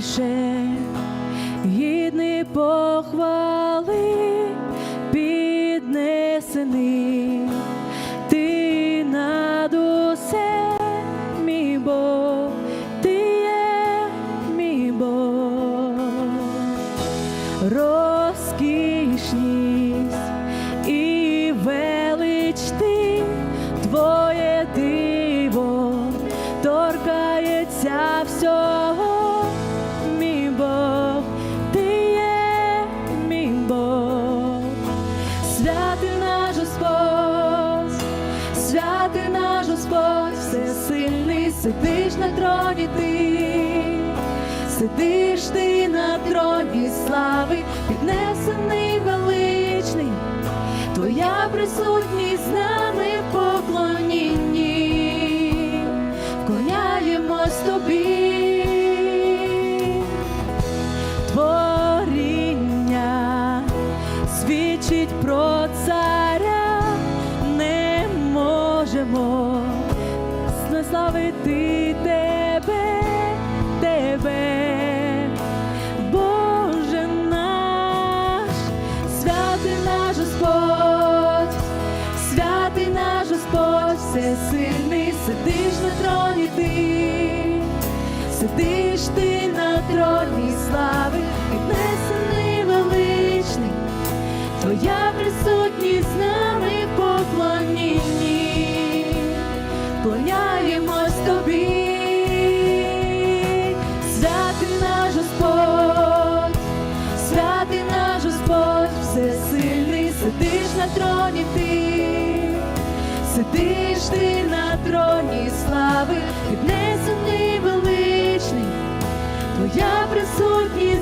більше гідний похвали, піднесений, ти над усе, мій Бог, ти є мій Бог, розкішність і велич ти, твоє диво. Торкається всього, святий наш Господь, всесильний, сидиш на троні ти, сидиш ти на троні слави, піднесений величний, твоя присутність знеславити тебе, тебе, Боже наш, святий наш Господь, святий наш Господь, всесильний, сидиш на троні ти, сидиш ти на троні слави, сидиш ти на троні слави, піднесений величний, твоя присутність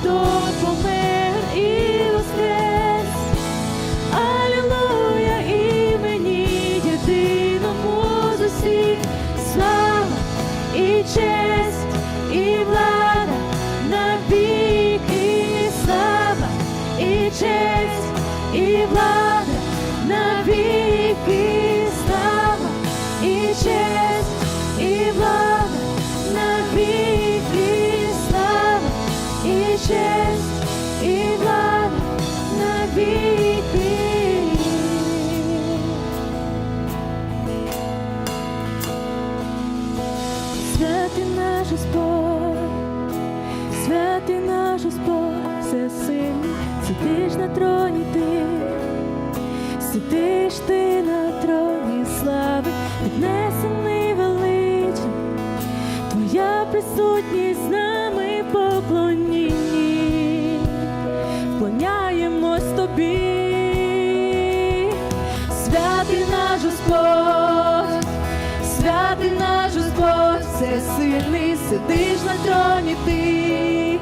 хто помер і воскрес. Алілуя імені єдиному з усіх. Слава і честь, і влада навіки. Слава і честь, і влада Господь, святий наш Господь, на троні ти, сидиш ти на троні слави, піднесений величний, твоя присутність з нами поклонінні, вклоняємось тобі, святий наш Господь, святий наш Господь, всесильний, сидиш на троні ти,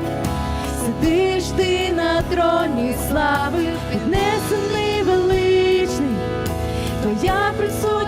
сидиш ти на троні слави, піднесений величний, твоя присутність.